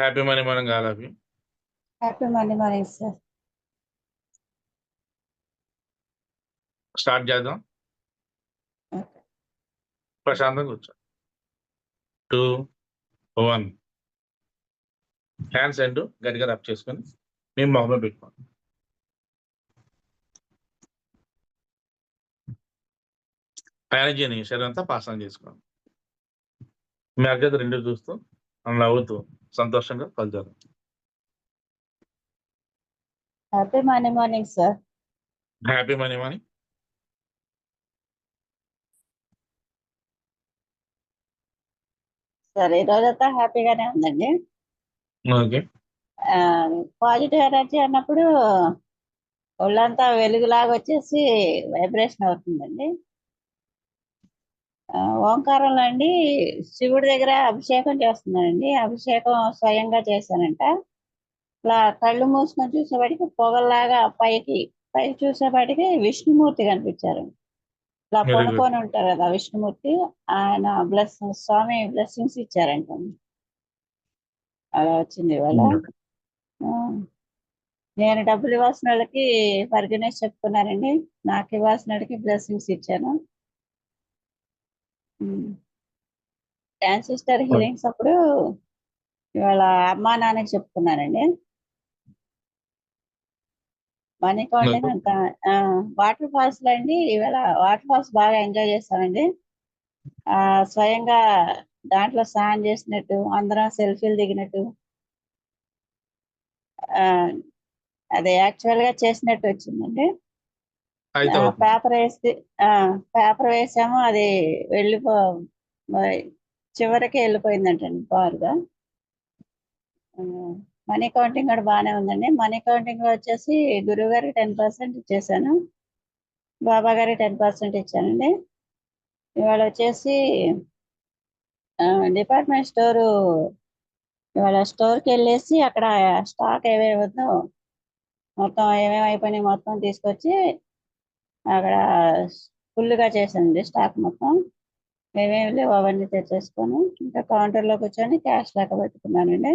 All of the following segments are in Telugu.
హ్యాపీ మనీ మనం కావాలి happy Monday morning sir start చేద్దాం. ఓకే ప్రశాంతంగా కూర్చో. టూ వన్ హ్యాండ్స్ అండ్ గట్టిగా రబ్ చేసుకొని మీ మొహమే పెట్టుకోండి. ఎనర్జీని శరీరం అంతా పాసన చేసుకోండి. మీ అర్గత రెండు చూస్తూ నవ్వుతూ సంతోషంగా కలుద్దాం happy Monday morning sir happy money money sir ఈ రోజంతా హ్యాపీగానే ఉందండి? పాజిటివ్ ఎనర్జీ అన్నప్పుడు ఒళ్ళంతా వెలుగులాగా వచ్చేసి వైబ్రేషన్ అవుతుందండి. ఓంకారంలో అండి శివుడి దగ్గర అభిషేకం చేస్తున్నానండి అభిషేకం స్వయంగా చేశానంట ఇట్లా కళ్ళు మూసుకొని చూసేవాడికి పొగల్లాగా పైకి పైకి చూసేవాడికి విష్ణుమూర్తి కనిపించారు. good. పడుకొని ఉంటారు కదా విష్ణుమూర్తి ఆయన బ్లెస్ స్వామి బ్లెస్సింగ్స్ ఇచ్చారంట. అలా వచ్చింది ఇవాళ. నేను డబ్బులు ఇవ్వాల్సిన వాళ్ళకి ఫర్గినెస్ చెప్పుకున్నానండి నాకు ఇవ్వాల్సిన వాళ్ళకి బ్లెస్సింగ్స్ ఇచ్చాను. ట్రాన్సిస్టర్ హీలింగ్స్ అప్పుడు ఇవాళ అమ్మా నాన్నకి చెప్పుకున్నానండి మనీ. అంతా వాటర్ ఫాల్స్లో అండి ఇవాళ వాటర్ ఫాల్స్ బాగా ఎంజాయ్ చేస్తామండి ఆ స్వయంగా దాంట్లో స్నానం చేసినట్టు అందరం సెల్ఫీలు దిగినట్టు అది యాక్చువల్గా చేసినట్టు వచ్చిందండి. పేపర్ వేసి పేపర్ వేసాము అది వెళ్ళిపో చివరికి వెళ్ళిపోయిందంటండి బారుగా. మనీ కౌంటింగ్ కూడా బాగానే ఉందండి. మనీ కౌంటింగ్లో వచ్చేసి గురువు గారికి టెన్ పర్సెంట్ ఇచ్చేసాను. బాబా గారికి టెన్ పర్సెంట్ ఇచ్చానండి. ఇవాళ వచ్చేసి డిపార్ట్మెంట్ స్టోరు ఇవాళ స్టోర్కి వెళ్ళేసి అక్కడ స్టాక్ ఏమేమి ఉందో మొత్తం ఏమేమి అయిపోయినాయి మొత్తం తీసుకొచ్చి అక్కడ ఫుల్గా చేసింది స్టాక్ మొత్తం. ఏమేమి లేవు అవన్నీ తెచ్చేసుకొని ఇంకా కౌంటర్లో కూర్చొని క్యాష్ లెక్క పెట్టుకున్నానండి.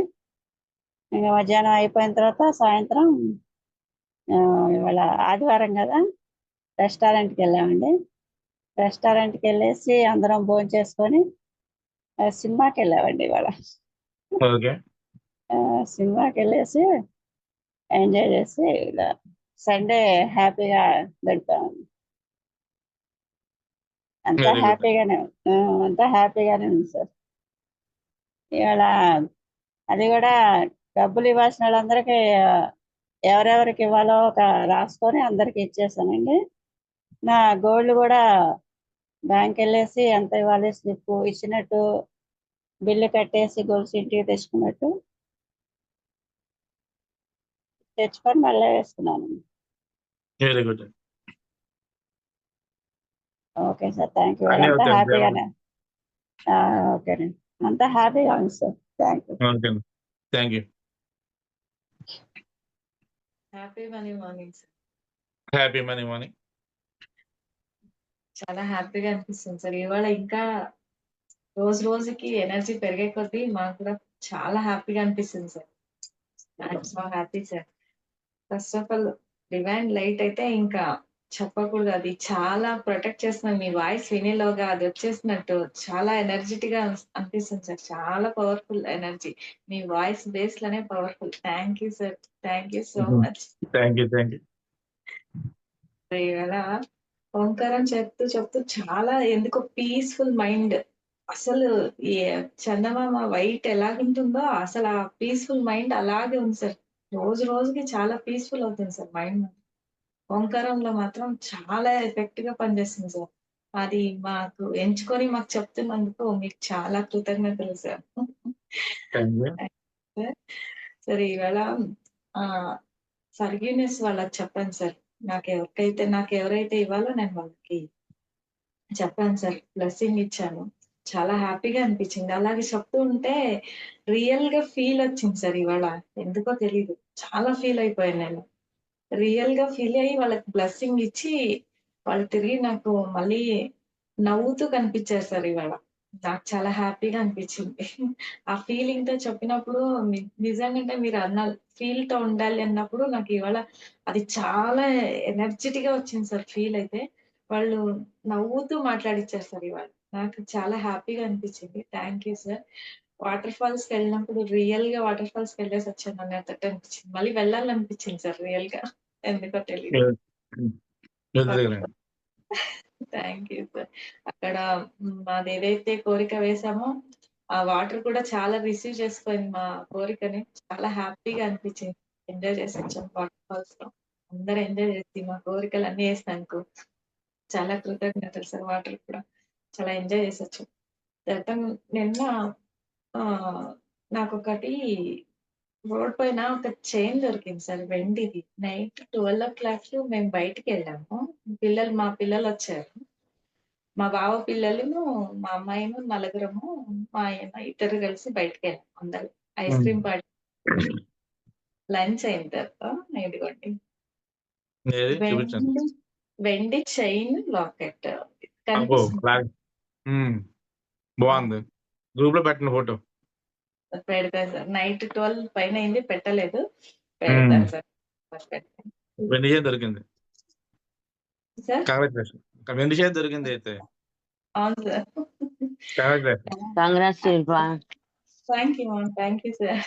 ఇంకా మధ్యాహ్నం అయిపోయిన తర్వాత సాయంత్రం ఇవాళ ఆదివారం కదా రెస్టారెంట్కి వెళ్ళామండి. రెస్టారెంట్కి వెళ్ళేసి అందరం భోజనం చేసుకొని సినిమాకి వెళ్ళామండి ఇవాళ. సినిమాకి వెళ్ళేసి ఎంజాయ్ చేసి ఇలా సండే హ్యాపీగా గడిపాము అంతా. హ్యాపీగానే అంతా హ్యాపీగానే ఉంది సార్. ఇవాళ అది కూడా డబ్బులు ఇవ్వాల్సిన వాళ్ళందరికీ ఎవరెవరికి ఇవ్వాలో ఒక రాసుకొని అందరికి ఇచ్చేసానండి. నా గోల్డ్ కూడా బ్యాంక్ వెళ్ళేసి ఎంత ఇవ్వాలి స్లిప్ ఇచ్చినట్టు బిల్లు కట్టేసి గొలుసు ఇంటికి తెచ్చుకున్నట్టు. తెచ్చుకొని మళ్ళీ వేసుకున్నాను very good. Okay sir thank you. అంతా హ్యాపీగానే ఆ, ఓకేనండి అంతా హ్యాపీగా ఉంది sir thank you. Okay thank you. Happy money morning sir. Happy money money చాలా హ్యాపీగా అనిపిస్తుంది సార్. ఇవాళ ఇంకా రోజు రోజుకి ఎనర్జీ పెరిగే కొద్దీ మాకు కూడా చాలా హ్యాపీగా అనిపిస్తుంది sir. So happy sir first of all divine light అయితే ఇంకా చెప్పకూడదు. అది చాలా ప్రొటెక్ట్ చేస్తుంది. మీ వాయిస్ వినేలోగా అది వచ్చేసినట్టు చాలా ఎనర్జెటిక్గా అనిపిస్తుంది సార్. చాలా పవర్ఫుల్ ఎనర్జీ మీ voice బేస్లోనే powerful thank you sir thank you so. Much thank you thank you ఇవాళ ఓంకారం చెప్తూ చెప్తూ చాలా ఎందుకో పీస్ఫుల్ మైండ్ అసలు ఈ చందమామ వైట్ ఎలాగుంటుందో అసలు ఆ పీస్ఫుల్ మైండ్ అలాగే ఉంది సార్. రోజు రోజుకి చాలా పీస్ఫుల్ అవుతుంది సార్ మైండ్ ఓంకారంలో మాత్రం చాలా ఎఫెక్ట్గా పనిచేస్తుంది సార్. అది మాకు ఎంచుకొని మాకు చెప్తున్నందుకు మీకు చాలా కృతజ్ఞతలు సార్. సరే ఈవేళ ఆ ఫర్గివ్నెస్ వాళ్ళకి చెప్పాను సార్. నాకు ఎవరికైతే నాకు ఎవరైతే ఇవ్వాలో నేను వాళ్ళకి చెప్పాను సార్. బ్లెస్సింగ్ ఇచ్చాను. చాలా హ్యాపీగా అనిపించింది అలాగే చెప్తూ ఉంటే రియల్గా ఫీల్ వచ్చింది సార్ ఇవాళ ఎందుకో తెలియదు చాలా ఫీల్ అయిపోయాను నేను రియల్గా ఫీల్ అయ్యి వాళ్ళకి బ్లెస్సింగ్ ఇచ్చి వాళ్ళు తిరిగి నాకు మళ్ళీ నవ్వుతూ కనిపించారు సార్ ఇవాళ నాకు చాలా హ్యాపీగా అనిపించింది. ఆ ఫీలింగ్తో చెప్పినప్పుడు ని మీరు అన్న ఫీల్తో ఉండాలి అన్నప్పుడు నాకు ఇవాళ అది చాలా ఎనర్జిటిక్‌గా వచ్చింది సార్ ఫీల్ అయితే. వాళ్ళు నవ్వుతూ మాట్లాడిచ్చారు సార్ ఇవాళ. నాకు చాలా హ్యాపీగా అనిపించింది. Thank you sir. వాటర్ ఫాల్స్‌కెళ్ళినప్పుడు రియల్‌గా వాటర్ ఫాల్స్‌కెళ్ళేసి వచ్చాను అన్నట్టు అనిపించింది. మళ్ళీ వెళ్ళాలనిపించింది సార్ రియల్‌గా. ఎందుకో తెలీదు. హ్మ్. హ్మ్. ఎందుకులేండి. Thank you sir. అక్కడ హ్మ్, మాదేదైతే కోరిక వేసామో, ఆ వాటర్ కూడా చాలా రిసీవ్ చేసుకుంది మా కోరికని. చాలా హ్యాపీగా అనిపించింది. ఎంజాయ్ చేసొచ్చాం వాటర్ ఫాల్స్‌లో. అందరూ ఎంజాయ్ చేసి మా కోరికలన్నీ ఏసినందుకు చాలా కృతజ్ఞతలు సార్ వాటర్ కూడా. చాలా ఎంజాయ్ చేసొచ్చాం. తర్వాత నిన్న ఆహ్, నాకొకటి రోడ్ పైన ఒక చైన్ దొరికింది సార్ వెండిది. నైట్ 12:00 మేము బయటికెళ్ళాము. పిల్లలు మా పిల్లలొచ్చారు. మా బావ పిల్లలును, మా అమ్మాయిను నలుగురము, మా ఆయన ఇద్దరు కలిసి బయటికెళ్ళాం అందరూ. ఐస్. క్రీమ్ పార్టీ లంచ్ అయిన తర్వాత ఇదిగోండి. వెండి వెండి చైన్ లాకెట్! కనిపిస్తుంది. బ్లాక్ హ్మ్. బావుంది. గ్రూప్‌లో పెట్టండి ఫోటో. పెడతాను సార్. నైట్ 12 పైన అయింది పెట్టలేదు. హ్మ్. పెడతాను సార్. పెడతాను. వెండి చైన్ దొరికింది. సార్? కంగ్రాచ్యులేషన్. వెండి చైన్ దొరికింది అయితే. అవును sir. Congratulation. Congrats Shilpa. Thank you ma'am. Thank you sir.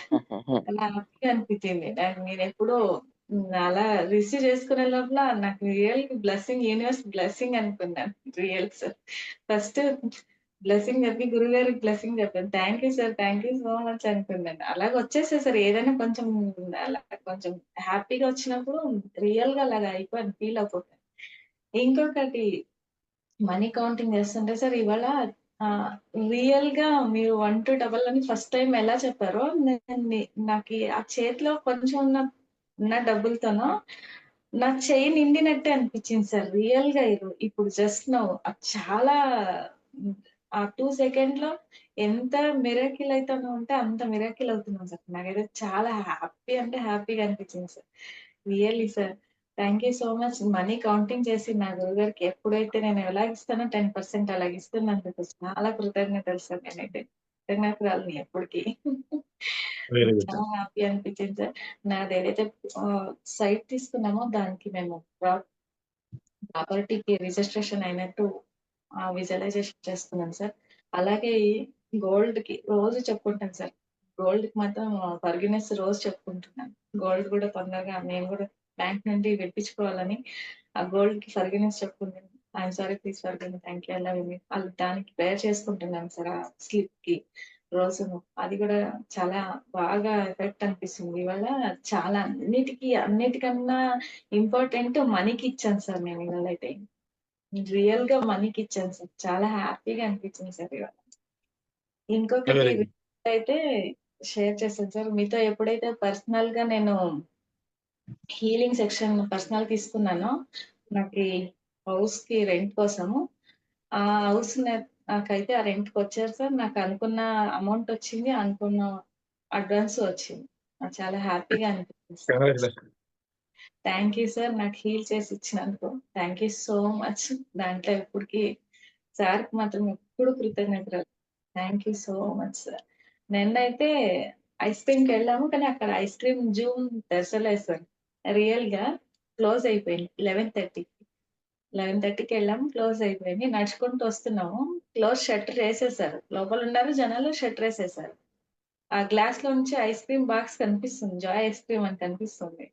చాలా హ్యాపీగా అనిపించింది. నాకు నేనెప్పుడూ హ్మ్, అలా రిసీవ్ చేసుకునే లోపల నాకు రియల్ బ్లెస్సింగ్ యూనివర్స్ బ్లెస్సింగ్ అనుకున్నాను. Real sir. ఫస్ట్ బ్లెస్సింగ్ చెప్పి గురువుగారికి బ్లెస్సింగ్ చెప్పాను. Thank you sir. Thank you so much అనుకున్నాను. అలాగ వచ్చేసా సార్. ఏదైనా కొంచెం అలా కొంచెం హ్యాపీగా వచ్చినప్పుడు రియల్‌గా అలాగా అయిపోయాను. ఫీల్ అయిపోతాను. ఇంకొకటి మనీ కౌంటింగ్ చేస్తుంటే సార్ ఇవాళ రియల్గా మీరు వన్ టు డబల్ అని ఫస్ట్ టైం ఎలా చెప్పారో నేను ఆ చేతిలో కొంచెం ఉన్న ఉన్న డబ్బులతోనో నా చెయ్యి నిండినట్టే అనిపించింది సార్. రియల్గా ఇది ఇప్పుడు జస్ట్ నవ్ అది చాలా ఆ టూ సెకండ్లో ఎంత మిరాకిల్ అయితానో అంటే అంత మిరాకిల్ అవుతున్నాం సార్. నాకైతే చాలా హ్యాపీ అంటే హ్యాపీగా అనిపించింది sir. Really sir. Thank you so much. Money counting చేసి నా గురుగారికి ఎప్పుడైతే నేను ఎలాగిస్తానో 10% అలాగ ఇస్తున్నందుకు చాలా కృతజ్ఞతలు సార్ నేనైతే. కృతజ్ఞతరాలిని ఎప్పటికి. Very good. చాలా హ్యాపీ అనిపించింది సార్. నాదేదైతే ఆహ్, సైట్ తీసుకున్నామో దానికి మేము ప్రా ప్రాపర్టీకి రిజిస్ట్రేషన్ అయినట్టు విజువలైజేషన్ చేస్తున్నాం సార్. అలాగే గోల్డ్‌కి రోజు చెప్పుకుంటాను సార్. గోల్డ్‌కి మాత్రం ఫర్‌గివ్‌నెస్ రోజు చెప్పుకుంటున్నాను. గోల్డ్ కూడా తొందరగా నేను కూడా బ్యాంక్ నుండి విడిపించుకోవాలని ఆ గోల్డ్‌కి ఫర్‌గివ్‌నెస్ చెప్పుకుంటున్నాను. I'm sorry please forgive me. Thank you. You. అది దానికి ప్రేయర్ చేసుకుంటున్నాను సార్ ఆ స్లిప్‌కి రోజును. అది కూడా చాలా బాగా ఎఫెక్ట్ అనిపిస్తుంది. ఇవాళ చాలా అన్నిటికి అన్నిటికన్నా ఇంపార్టెంట్ మనీకి ఇచ్చాను సార్ నేను ఇవాళైతే. రియల్‌గా మనీకి ఇచ్చాను సార్. చాలా హ్యాపీగా అనిపించింది సార్ ఇవాళ. ఇంకొకటి. అయితే షేర్ చేస్తాను సార్. మీతో ఎప్పుడైతే పర్సనల్‌గా నేను హీలింగ్ సెక్షన్ పర్సనల్ తీసుకున్నానో నాకి హౌస్‌కి రెంట్ కోసము. ఆ హౌస్ నాకైతే ఆ రెంట్‌కొచ్చారు సార్. నాకు అనుకున్న అమౌంట్ వచ్చింది. అనుకున్న అడ్వాన్స్ వచ్చింది. నాకు చాలా హ్యాపీగా. కంగ్రాచ్యులేషన్. Thank you sir. నాకు హీల్ చేసి ఇచ్చినందుకు. Thank you so much. దాంట్లో ఎప్పటికి సార్‌కి మాత్రం ఎప్పుడు కృతజ్ఞతలు. Thank you so much sir. నిన్నైతే ఐస్ క్రీమ్‌కెళ్ళాము. కానీ అక్కడ ఐస్ క్రీమ్ జూమ్ తెరచలేదు సార్. రియల్‌గా క్లోజ్ అయిపోయింది 11:30కి. 11:30కెళ్ళాము. క్లోజ్ అయిపోయింది. నడుచుకుంటూ వస్తున్నాము. క్లోజ్ షట్టర్ వేసేసారు లోపల ఉన్నారు జనాలు షట్టర్ వేసేసారు ఆ గ్లాస్లో నుంచి ఐస్ క్రీమ్ బాక్స్ కనిపిస్తుంది. జాయ్ ఐస్ క్రీమ్ అని కనిపిస్తుంది.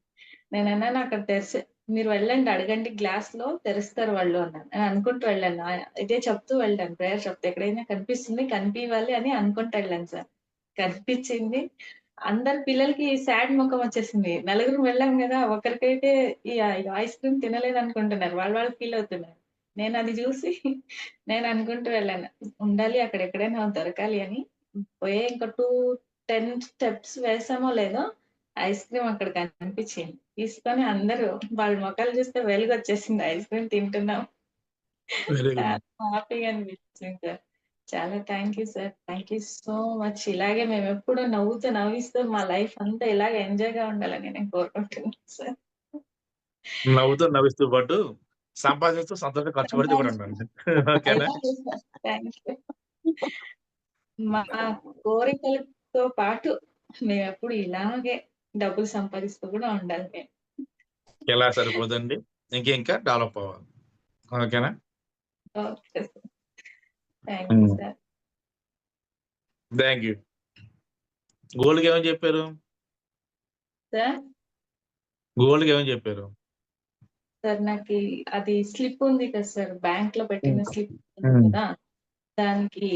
నేనన్నాను అక్కడ తెరిసి మీరు వెళ్ళండి అడగండి గ్లాస్లో తెరుస్తారు వాళ్ళు అన్నాను. నేను అనుకుంటూ వెళ్ళాను. ఇదే చెప్తూ వెళ్ళాను. ప్రేయర్ చెప్తే ఎక్కడైనా కనిపిస్తుంది కనిపించాలి అని అనుకుంటూ వెళ్ళాను సార్. కనిపించింది. అందరి పిల్లలకి సాడ్ మొఖం వచ్చేసింది. నలుగురం వెళ్ళాం గదా! ఒకరికైతే ఈ ఐస్ క్రీమ్ తినలేదనుకుంటున్నారు. వాళ్ళు వాళ్ళు ఫీల్ అవుతున్నారు. నేను అది చూసి నేను అనుకుంటూ వెళ్ళాను. ఉండాలి అక్కడ ఎక్కడైనా దొరకాలి అని. పోయే ఇంక 2, 10 స్టెప్స్ వేసామో లేదో ఐస్ క్రీమ్ అక్కడ కనిపించింది. తీసుకొని అందరూ వాళ్ళ మొఖాలు చూస్తే వెలుగొచ్చేసింది. ఐస్ క్రీమ్ తింటున్నాం. హ్యాపీగా అనిపించింది సార్. చాలా thank you sir. Thank you so much. ఇలాగే మేమెప్పుడు నవ్వుతూ, నవ్విస్తూ మా లైఫ్ అంతా ఇలాగే ఎంజాయ్‌గా ఉండాలని నేను కోరుకుంటున్నాను సార్. నవ్వుతూ, నవ్విస్తూ పాటు సంపాదిస్తూ సంతోషంగా ఖర్చు పెడుతూ కూడా. ఓకేనా? మా కోరికలతో పాటు మేము ఎప్పుడు ఇలాగే డబ్బులు సంపాదిస్తూ కూడా ఉండాలి మేము ఎలా సరిపోదండి ఇంక ఇంకా డెవలప్ అవ్వాలి ఓకేనా okay sir thank you. Sir thank you గోల్డ్కి ఏమని చెప్పారు? సార్ గోల్డ్కి ఏమని చెప్పారు? సార్ నాకు అది స్లిప్ ఉంది కదా సార్ బ్యాంక్లో పెట్టిన. స్లిప్ ఉంది Hmm. కదా. దానికి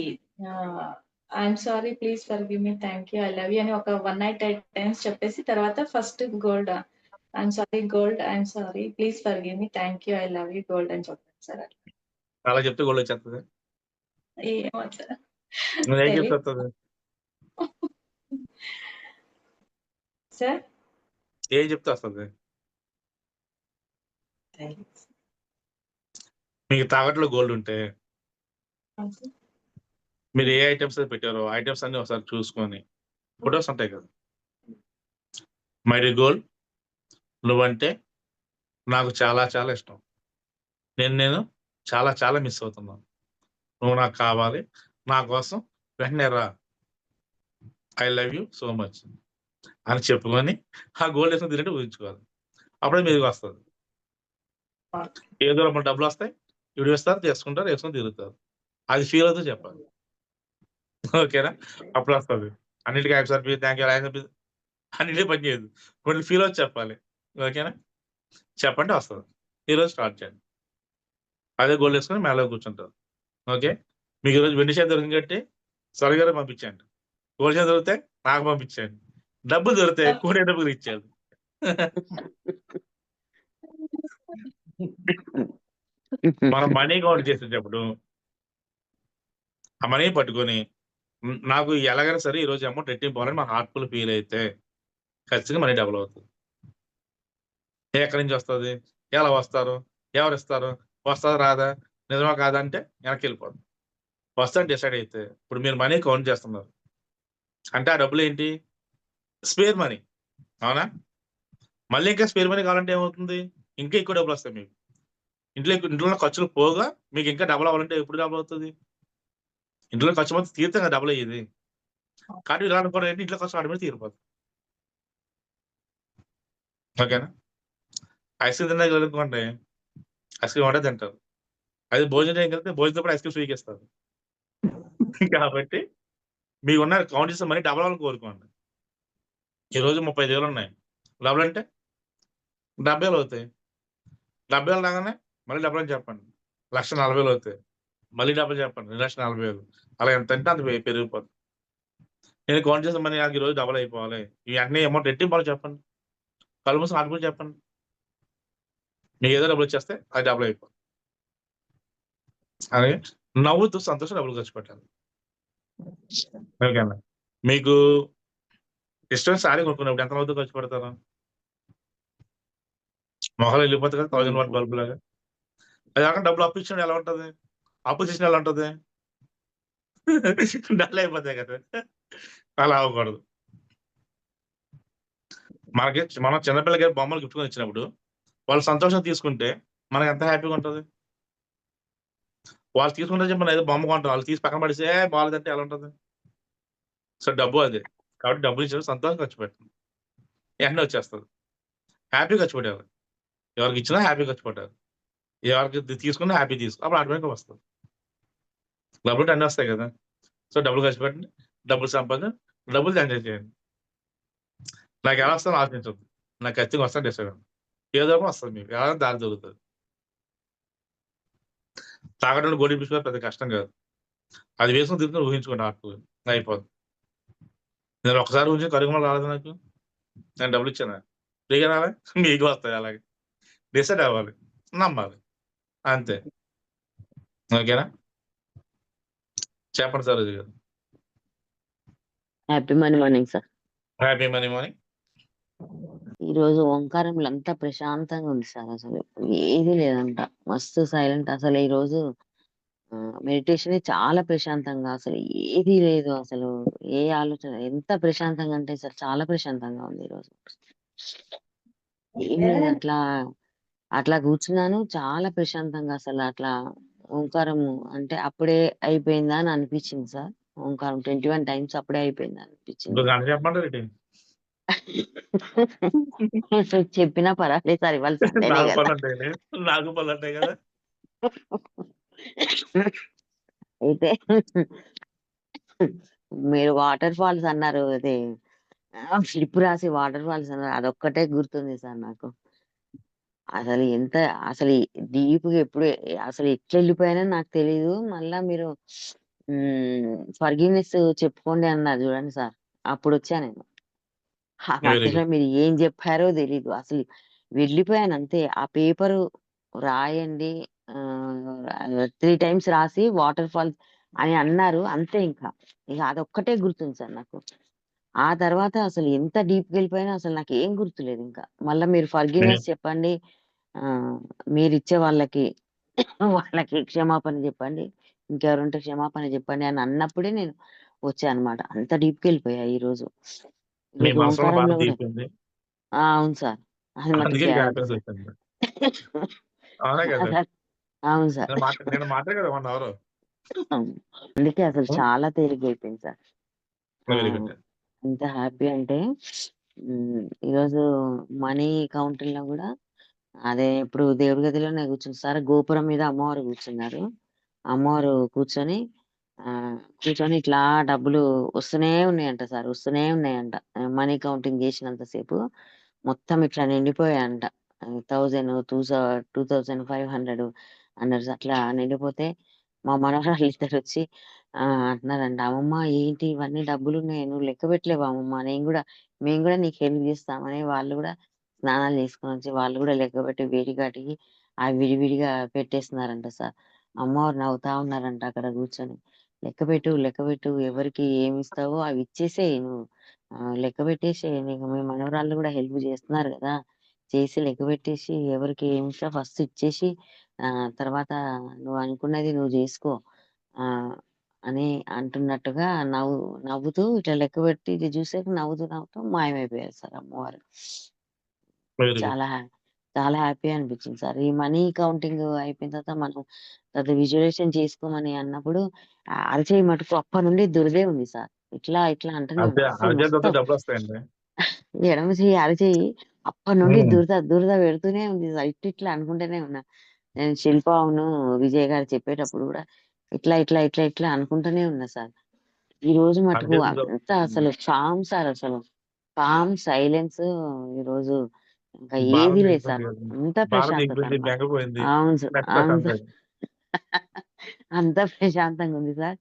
I'm sorry please forgive me thank you I love you అని ఒక వన్ నైట్ ఎయిట్ టైమ్స్ చెప్పేసి తర్వాత first gold I'm sorry gold I'm sorry please forgive me thank you I love you gold అని చెప్పాను సార్ అలా చెప్తే గోల్డ్ వచ్చేస్తుంది. సార్ ఏం చెప్తే వస్తుంది మీకు తాగట్లో గోల్డ్ ఉంటే మీరు ఏ ఐటమ్స్ అయితే పెట్టారో ఐటమ్స్ అన్ని ఒకసారి చూసుకొని ఫొటోస్ ఉంటాయి కదా మైరీ గోల్డ్ నువ్వంటే నాకు చాలా చాలా ఇష్టం. నేను నేను చాలా చాలా మిస్ అవుతున్నాను. నువ్వు నాకు కావాలి నా కోసం వెంటనే రా. I love you so much అని చెప్పుకొని ఆ గోల్డ్ వేసుకుని తిరిగి ఊహించుకోవాలి. అప్పుడే మీదకి వస్తుంది. ఏదో మన డబ్బులు వస్తాయి ఇవి వేస్తారు చేసుకుంటారు వేసుకొని తిరుగుతారు. అది ఫీల్ అవుతూ చెప్పాలి. ఓకేనా అప్పుడు వస్తుంది. అన్నిటికీ యాక్స్ సార్ థ్యాంక్ యూ అన్నిటికీ పని చేయదు. కొన్ని ఫీల్ అవుతుంది చెప్పాలి. ఓకేనా చెప్పండి వస్తుంది. ఈరోజు స్టార్ట్ చేయండి. అదే గోల్డ్ వేసుకొని మేళ కూర్చుంటారు. ఓకే? మీకు ఈరోజు వెండి చేతి దొరికింది కాబట్టి పంపించండి. గోల్డ్ చేతి దొరికితే నాకు పంపించండి. డబ్బులు దొరికితే కూడే డబ్బులు ఇచ్చాడు మనం మనీ కౌంట్ చేసేటప్పుడు ఆ మనీ పట్టుకొని నాకు ఎలాగైనా సరే ఈ రోజు అమౌంట్ ఎట్టిపోవాలని మా హార్ట్ఫుల్ ఫీల్ అయితే ఖచ్చితంగా మనీ డబుల్ అవుతుంది. ఎక్కడి నుంచి వస్తుంది? ఎలా వస్తారు? ఎవరు ఇస్తారు? వస్తుంది? రాదా? నిజమా కాదంటే వెనక్కి వెళ్ళిపోతుంది వస్తా డిసైడ్ అయితే ఇప్పుడు మీరు మనీ కౌంట్ చేస్తున్నారు. అంటే ఆ డబ్బులు ఏంటి? స్పేర్ మనీ అవునా? మళ్ళీ ఇంకా స్పేర్ మనీ కావాలంటే ఏమవుతుంది? ఇంకా ఎక్కువ డబ్బులు వస్తాయి మీకు. ఇంట్లో ఇంట్లో ఖర్చులు పోగా మీకు ఇంకా డబుల్ అవ్వాలంటే ఎప్పుడు డబుల్ అవుతుంది? ఇంట్లో ఖర్చు మొత్తం తీరుతాం కదా డబుల్ అయ్యేది. కానీ ఇలా అనుకోవడం ఏంటి ఇంట్లో ఖర్చు ఆడమే తీరిపోతుంది ఓకేనా? ఐస్ క్రీమ్ తిన్నాక అనుకోండి. ఐస్ క్రీమ్ ఒకటే తింటారు. అది భోజనం చేయడం కలిపితే భోజనం కూడా ఐస్ క్రీమ్ స్వీకిస్తారు కాబట్టి మీకు ఉన్న కౌంట్ చేస్తే మనీ డబల్ అవ్వాలని కోరుకోండి. ఈరోజు ముప్పై ఐదు వేలు ఉన్నాయి. డబుల్ అంటే? డెబ్బై వేలు అవుతాయి. డెబ్బై వేలు రాగానే మళ్ళీ డబ్బులు అని చెప్పండి. లక్ష నలభై వేలు అవుతాయి. మళ్ళీ డబ్బులు చెప్పండి. రెండు లక్షల నలభై వేలు. అలా ఎంత అంటే అంత పెరిగిపోతుంది. నేను కౌంట్ చేసిన మనీ నాకు ఈరోజు డబుల్ అయిపోవాలి. ఈ అన్ని అమౌంట్ రెట్టింపాలి చెప్పండి. కళ్ళు మూసి ఆడుకుని చెప్పండి. మీకు ఏదో డబ్బులు వచ్చేస్తే అది డబుల్ అయిపోతుంది. అని నవ్వుతూ సంతోషం డబ్బులు ఖర్చు పెట్టాలి. ఓకేనా? మీకు ఇష్టమైన సారీ కొనుక్కున్నప్పుడు ఎంత నవ్వుతూ ఖర్చు పెడతారు? మొహలు వెళ్ళిపోతుంది కదా థౌజండ్ వాట్ బల్బ్ లాగా. అది కాకుండా డబ్బులు అప్పు ఇచ్చిన ఎలా ఉంటది? అప్పు చేసిన ఎలా ఉంటది? డల్ అయిపోతాయి కదా. అలా అవ్వకూడదు. మనకి మనం చిన్నపిల్లకి బొమ్మలు గిఫ్ట్ కొని ఇచ్చినప్పుడు వాళ్ళు సంతోషం తీసుకుంటే మనకి ఎంత హ్యాపీగా ఉంటుంది? వాళ్ళు తీసుకుంటే మనం ఏదో బొమ్మ కొంటాం వాళ్ళు తీసి పక్కన పడితే బాగాలేదంటే ఎలా ఉంటుంది? సో డబ్బు అదే. కాబట్టి డబ్బులు ఇచ్చిన సంతోషం ఖర్చు పెట్టండి ఎండ వచ్చేస్తుంది. హ్యాపీ ఖర్చు పెట్టారు ఎవరికి ఇచ్చినా హ్యాపీ ఖర్చు పెట్టారు ఎవరికి తీసుకున్నా హ్యాపీ తీసుకో. అప్పుడు ఆటోమేటిక్గా వస్తుంది. డబ్బులు అన్నీ వస్తాయి కదా. సో డబ్బులు ఖర్చు పెట్టండి. డబ్బులు సంపాదన డబ్బులు ఎంజాయ్ చేయండి. నాకు ఎలా వస్తుందో ఆలోచించద్దు. నాకు ఖచ్చితంగా వస్తాను డిసైడ్ ఏదో వస్తుంది మీకు. ఎలా దారి దొరుకుతుంది తాగడం గోడి పిచ్చుకోవడం పెద్ద కష్టం కాదు. అది వేసుకుని తిరుగుతుని ఊహించుకోండి ఆకు అయిపోద్ది. నేను ఒకసారి ఊహించి కరుగుమలు రాలేదు నాకు. నేను డబ్బులు ఇచ్చాను? ఫ్రీగా రాలే? మీకు వస్తాయి అలాగే. డిసైడ్ అవ్వాలి. నమ్మాలి. అంతే. ఓకేనా? చెప్పండి సార్ గారు. Happy money morning sir happy money morning ఈ రోజు ఓంకారంలో అంతా ప్రశాంతంగా ఉంది సార్ అసలు ఏది లేదంట. మస్తు సైలెంట్ అసలు ఈరోజు మెడిటేషన్ చాలా ప్రశాంతంగా అసలు ఏది లేదు అసలు. ఏ ఆలోచన ఎంత ప్రశాంతంగా అంటే సార్ చాలా ప్రశాంతంగా ఉంది ఈ రోజు ఏం లేదు అట్లా అట్లా కూర్చున్నాను. చాలా ప్రశాంతంగా అసలు అట్లా ఓంకారం అంటే అప్పుడే అయిపోయిందా అని అనిపించింది సార్. ఓంకారం ట్వంటీ వన్ టైమ్స్ అప్పుడే అయిపోయింది అనిపించింది. చెప్పినా పర్వాలేదు సార్ ఇవాళ నాకు కదా. అయితే మీరు వాటర్ ఫాల్స్ అన్నారు అదే స్లిప్ రాసి వాటర్ ఫాల్స్ అన్నారు అదొక్కటే గుర్తుంది సార్ నాకు. అసలు ఎంత అసలు డీప్గా ఎప్పుడు అసలు ఎట్లా వెళ్ళిపోయానో నాకు తెలియదు మళ్ళా మీరు ఫర్గివ్నెస్ చెప్పుకోండి అన్నారు చూడండి సార్. అప్పుడు వచ్చా నేను. ఆ మధ్యలో మీరు ఏం చెప్పారో తెలీదు. అసలు వెళ్ళిపోయాను అంతే. ఆ పేపర్ రాయండి త్రీ టైమ్స్ రాసి వాటర్ ఫాల్స్ అని అన్నారు. అంతే ఇంకా. ఇక అదొక్కటే గుర్తుంది సార్ నాకు. ఆ తర్వాత అసలు ఎంత డీప్ వెళ్ళిపోయినా అసలు నాకు ఏం గుర్తులేదు ఇంకా. మళ్ళీ మీరు ఫర్గివ్నెస్ చెప్పండి. మీరు ఇచ్చే వాళ్ళకి వాళ్ళకి క్షమాపణ చెప్పండి. ఇంకెవరుంటే క్షమాపణ చెప్పండి అని అన్నప్పుడే నేను వచ్చా అనమాట అంత డీప్కి మీ మనసులో కూడా ఆ, అవును సార్. అది అందుకే వచ్చింది అవునా కదా? అవును సార్. నేను మాట నేను మాట్లాడే కదా వన్ అవర్ అందుకే అసలు చాలా తేలిక అయిపోయింది సార్. వెరీ ఆ, గుడ్ ఎంత హ్యాపీ అంటే ఉమ్, ఈరోజు మనీ కౌంటర్లో కూడా అదే ఇప్పుడు దేవుడి గదిలోనే కూర్చుని సార్ గోపురం మీద అమ్మవారు కూర్చున్నారు. అమ్మవారు కూర్చొని ఆ కూర్చొని ఇట్లా డబ్బులు వస్తూనే ఉన్నాయంట సార్ వస్తూనే ఉన్నాయంట. మనీ కౌంటింగ్ చేసినంతసేపు మొత్తం ఇట్లా నిండిపోయాయంట. Thousand two two thousand five hundred అన్నారు అట్లా నిండిపోతే మా మనవరాలు ఇద్దరు వచ్చి ఆ అంటున్నారంట అమ్మమ్మ ఏంటి ఇవన్నీ డబ్బులు ఉన్నాయి నువ్వు లెక్క పెట్టలేవా అమ్మమ్మ. నేను కూడా మేము కూడా నీకు హెల్ప్ చేస్తామని వాళ్ళు కూడా స్నానాలు చేసుకొని వచ్చి వాళ్ళు కూడా లెక్క పెట్టి వేడి కాటికి అవి విడివిడిగా పెట్టేస్తున్నారంట సార్. అమ్మవారు నవ్వుతా ఉన్నారంట అక్కడ కూర్చొని. లెక్క పెట్టు లెక్క పెట్టు ఎవరికి ఏమి ఇస్తావో అవి ఇచ్చేసేయ్ నువ్వు. ఆ, లెక్క పెట్టేసి నీకు మీ మనవరాళ్ళు కూడా హెల్ప్ చేస్తున్నారు కదా. చేసి లెక్క పెట్టేసి ఎవరికి ఏమి ఇస్తా ఫస్ట్ ఇచ్చేసి ఆ తర్వాత నువ్వు అనుకున్నది నువ్వు చేసుకో. ఆ అని అంటున్నట్టుగా నవ్వు నవ్వుతూ ఇట్లా లెక్క పెట్టి ఇది చూసాక నవ్వుతూ నవ్వుతూ మాయమైపోయారు సార్ అమ్మవారు. Very good. చాలా హ్యా- చాలా హ్యాపీ అనిపించింది సార్. ఈ మనీ కౌంటింగ్ అయిపోయిన తర్వాత మనం తర్వాత విజువలైజేషన్ చేసుకోమని అన్నప్పుడు ఆ అరచేయి మటుకు అప్పటి నుండి దురదే ఉంది సార్. ఇట్లా ఇట్లా అంటేనే అదే మస్తు అర్జెంట్ మస్తు డబ్బులు వస్తాయండి ఎడమ చెయ్యి అరచేయి. దురద దురద పెడుతూనే ఉంది సార్. ఇట్లా ఇట్లా అనుకుంటూనే ఉన్నా. నేను శిల్పను విజయ్ గారు చెప్పేటప్పుడు కూడా ఇట్లా ఇట్లా ఇట్లా ఇట్లా అనుకుంటూనే ఉన్నా సార్. ఈ రోజు మటుకు డబ్బు- అంతా అసలు కామ్ సార్ అసలు. కామ్ సైలెన్స్ ఈ ఇంకా భారత్ ఏది లేదు సార్. అంత భారత్ ప్రశాంతత అన్నమాట. అవును సార్. అవును ప్రశాంత్ సార్ అంత ప్రశాంతంగా ఉంది సార్.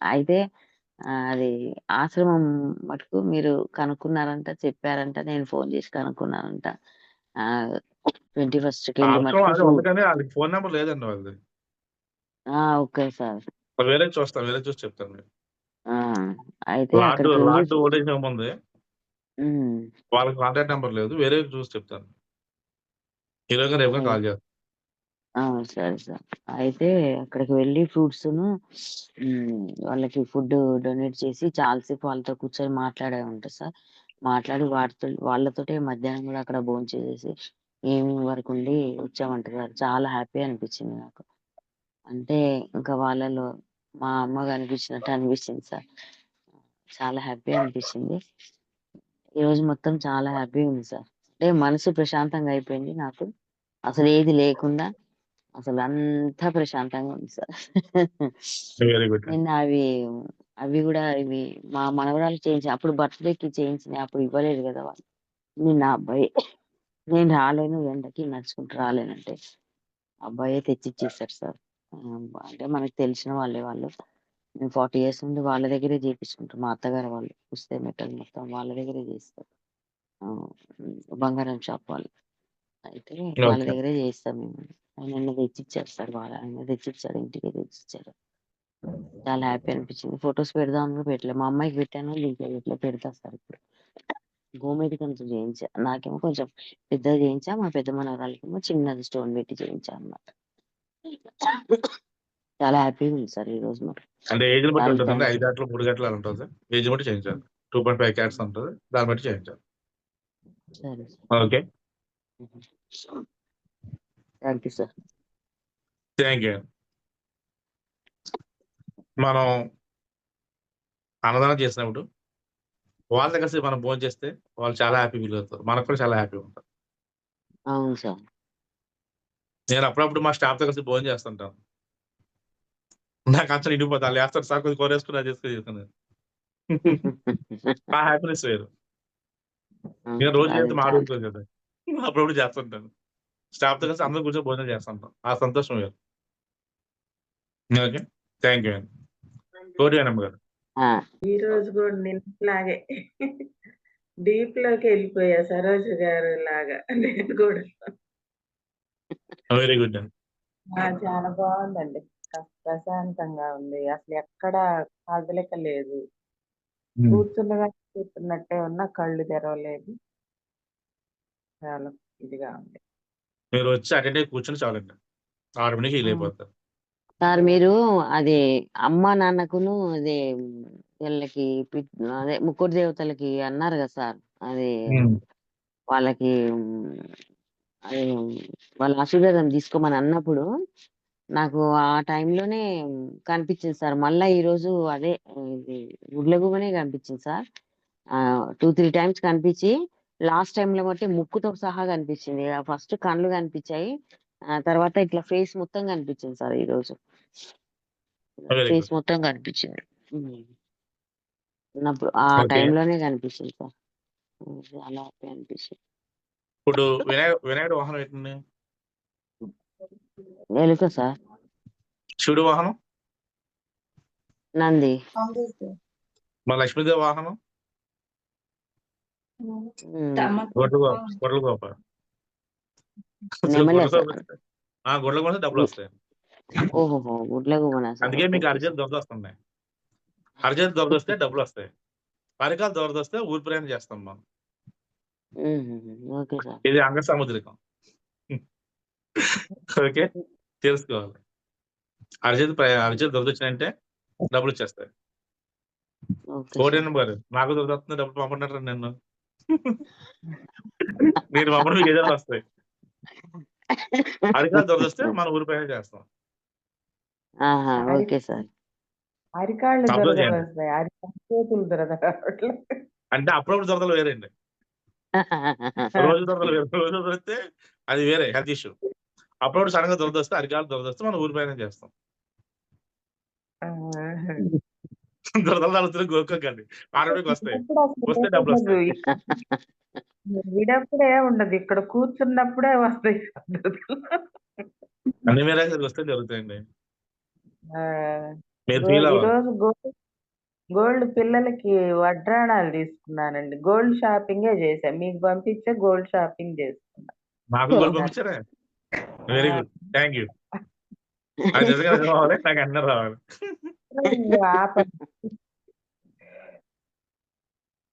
అయితే అది ఆశ్రమం మటుకు మీరు కనుక్కున్నారంట చెప్పారంట నేను ఫోన్ చేసి కనుక్కున్నానంట. ట్వంటీ ఫస్ట్ అది మటుకు ఉంది కానీ వాళ్ళకి ఫోన్ నెంబర్ లేదండి వాళ్ళది. ఆ, ఓకే సార్. వేరే చూస్తాను వేరే చూసి చెప్తాను. మీకు. ఆ, అయితే లార్డ్ హోమ్ ఉంది వాళ్ళకి కాంటాక్ట్ నెంబర్ లేదు వేరే చూసి చెప్తాను. ఈరోజు రేపు అదే. కాల్ చేస్తాను ఆ, సరే సార్. అయితే అక్కడికి వెళ్ళి ఫ్రూట్స్ వాళ్ళకి ఫుడ్ డొనేట్ చేసి చాలాసేపు వాళ్ళతో కూర్చొని మాట్లాడే ఉంటా సార్. మాట్లాడి వాటితో వాళ్ళతోటే మధ్యాహ్నం కూడా అక్కడ భోజనం చేసేసి ఈవినింగ్ వరకు ఉండి వచ్చామంట సార్. చాలా హ్యాపీ అనిపించింది నాకు. అంటే ఇంకా వాళ్ళలో మా అమ్మ కనిపించినట్టు అనిపించింది సార్. చాలా హ్యాపీ అనిపించింది. ఈ రోజు మొత్తం చాలా హ్యాపీ ఉంది సార్. అంటే మనసు ప్రశాంతంగా అయిపోయింది నాకు. అసలు ఏది లేకుండా అసలు అంతా ప్రశాంతంగా ఉంది సార్. వెరీ గుడ్ నిన్న అవి అవి కూడా ఇవి మా మనవరాలు చేయించి అప్పుడు బర్త్డేకి చేయించినాయి అప్పుడు ఇవ్వలేదు కదా వాళ్ళు. నిన్న అబ్బాయి నేను రాలేను ఎండకి నడుచుకుంటూ రాలేనంటే అబ్బాయి తెచ్చిచ్చేసారు సార్. అంటే మనకు తెలిసిన వాళ్ళే వాళ్ళు. మేము ఫార్టీ ఇయర్స్ నుండి వాళ్ళ దగ్గరే చేయించుకుంటాం మా అత్తగారు వాళ్ళు పుస్తే మెటల్ మొత్తం వాళ్ళ దగ్గరే చేస్తారు. బంగారం షాప్ వాళ్ళు. అయితే వాళ్ళ. దగ్గరే చేయిస్తాం మేము. ఆయన తెచ్చిచ్చారు సార్ వాళ్ళ ఆయన తెచ్చిచ్చారు ఇంటికి తెచ్చిచ్చారు. చాలా హ్యాపీ అనిపించింది. ఫొటోస్ పెడదామని పెట్టలే. మా అమ్మాయికి పెట్టాను దీంట్లో ఇట్లా పెడతా సార్ ఇప్పుడు. గోమేది కొంచెం చేయించా. నాకేమో కొంచెం పెద్దగా చేయించా మా పెద్ద మనవరాలకేమో చిన్నది స్టోన్ పెట్టి చేయించా అన్నమాట. చాలా హ్యాపీగా ఉంది సార్ ఈ రోజు మరి అంటే ఏజ్ బట్టి ఉంటుంది. ఐదు గంటలు మూడు గంటలు అలా ఉంటుంది. ఏజ్ బట్టి చేయించాలి టూ పాయింట్ ఫైవ్ క్యాట్స్ ఉంటుంది దాన్ని బట్టి చేయించాలి సరే sir. Okay. Thank you sir. Thank you. మనం అన్నదానం చేసినప్పుడు వాళ్ళ కలిసి మనం భోజనం చేస్తే వాళ్ళు చాలా హ్యాపీ ఫీల్ అవుతారు. మనకు కూడా చాలా హ్యాపీగా ఉంటారు. అవును సార్. నేను అప్పుడప్పుడు మా స్టాఫ్ కలిసి భోజనం చేస్తుంటాను. నాకు అంతా నిండిపోతా వాళ్ళు వేస్తారు సార్ కొద్దిగా కోరేసుకుని అది చేసుకుని చేసుకుని ఆ హ్యాపీనెస్ వేరు. నేను రోజు చేస్తే మాడుతుంది కదా అప్పుడప్పుడు చేస్తుంటాను. స్టాఫ్తో కలిసి అందరూ కూర్చొని భోజనం చేస్తుంటాం. ఆ సంతోషం వేరు. ఓకే? థ్యాంక్ యూ అండి కోటి అన్నమ్మ గారు. ఆ, ఈ రోజు కూడా నిన్నలాగే. డీప్లోకి వెళ్ళిపోయా సరోజ గారు లాగా. నేను కూడా. వెరీ గుడ్ అండి ఆ, చాలా బాగుందండి. ప్రశాంతంగా ఉంది. అసలు ఎక్కడ కదలిక లేదు. కూర్చున్నగా కూర్చున్నట్టే ఉన్న కళ్ళు తెరవలేదు. చాలా ఇదిగా ఉంది. మీరు వచ్చి అటెండ్ అయ్యి కూర్చొని చాలండి. ఆటోమేటిక్ హీల్ అయిపోతారు. సార్ మీరు అది అమ్మ నాన్నకును అదే వీళ్ళకి పి- అదే ముగ్గురు దేవతలకి అన్నారు కదా సార్. అది వాళ్ళకి అదే వాళ్ళ ఆశీర్వాదం తీసుకోమని అన్నప్పుడు నాకు ఆ టైంలోనే కనిపించింది సార్. మళ్ళా ఈ రోజు అదే ఇది గుడ్లగూబనే కనిపించింది సార్. టూ త్రీ టైమ్స్ కనిపించి లాస్ట్ టైం లో బట్టి ముక్కుతో సహా కనిపించింది. ఫస్ట్ కళ్ళు కనిపించాయి. ఆ తర్వాత ఇట్లా ఫేస్ మొత్తం కనిపించింది సార్ ఈ రోజు. Very face. మొత్తం కనిపించింది. ఉన్నప్పుడు ఆ. టైంలోనే కనిపించింది సార్. హ్యాపీ అనిపించింది. ఇప్పుడు వినాయక వినాయకుడు వాహనం ఏంటండి ఎలుక సార్ శివుడు వాహనం నంది మా లక్ష్మీదేవి వాహనం గొడ్ల గోప గొడ్ల గోప డబ్బులు వస్తాయి అందుకే మీకు అర్జెంట్ దొరద వస్తున్నాయి అర్జెంట్ దొరద వస్తే డబ్బులు వస్తాయి పరికాలు దొరద వస్తే ఊరి ప్రయాణం చేస్తాం మనం ఇది అంగ సముద్రికం ఓకే. తెలుసుకోవాలి అర్జెంట్ అర్జెంట్ దొరద వచ్చినాయంటే డబ్బులు వచ్చేస్తాయి సార్. నెంబర్ నాకు దొరద వస్తుంది డబ్బులు నిన్ను. నేను పంపడం మీకు ఏదైనా వస్తాయి. అరికాలు దొరద వస్తే మన ఊరి ప్రయాణం చేస్తాం. ఆహా ఓకే సార్. అరికాళ్ళు చేతులు. అంటే అప్పుడప్పుడు దొరదలు వేరేండి. రోజు దొరదలు వేరే. రోజు దొరికితే అది వేరే హెల్త్ ఇష్యూ. అప్పుడప్పుడు సడన్గా దొరద వస్తే అరికాలు దొరద వస్తే మన ఊరి ప్రయాణం చేస్తాం. దొరదలు తగ్గుతుంది గోక్కండి ఆరోగ్యకి వస్తాయి. వస్తే డబ్బులు వస్తాయి. విడప్పుడే ఉండదు. ఇక్కడ కూర్చున్నప్పుడే వస్తాయి అన్ని మీరే వస్తే జరుగుతాయండి. మీరు ఫీల్ ఈరోజు గోల్డ్ గోల్డ్ పిల్లలకి వడ్రాణాలు తీసుకున్నానండి. గోల్డ్ షాపింగే చేశా. మీకు పంపించే గోల్డ్ షాపింగ్ చేసుకున్నా నాకు గోల్ పంపించారా? వెరీ గుడ్ థ్యాంక్ యూ అది నాకు అన్నీ రావాలి.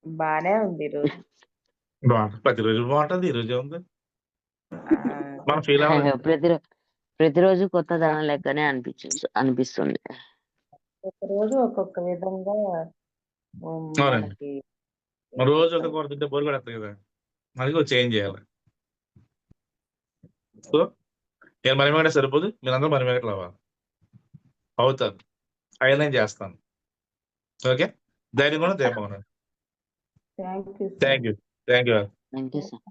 బానే ఉంది ఈరోజు బాగుంటుంది ప్రతిరోజు బాగుంటుంది ఈ రోజు ఉంది మనం ఫీల్ ప్రతిరోజు ప్రతిరోజు కొత్త ధనం లెక్కనే అనిపించింది అనిపిస్తుంది. ఒక్కొక్క రోజు ఒక్కొక్క విధంగా రోజు ఒక కూర తింటే బోర్ కూడా వస్తుంది కదా మనకి చేంజ్ చేయాలి. సో నేను మరి మీద సరిపోదు మీరందరూ మరి మీద అవ్వాలి. అవుతారు అయినా నేను చేస్తాను. ఓకే? ధైర్యం కూడా దేపం thank you thank you thank you thank you sir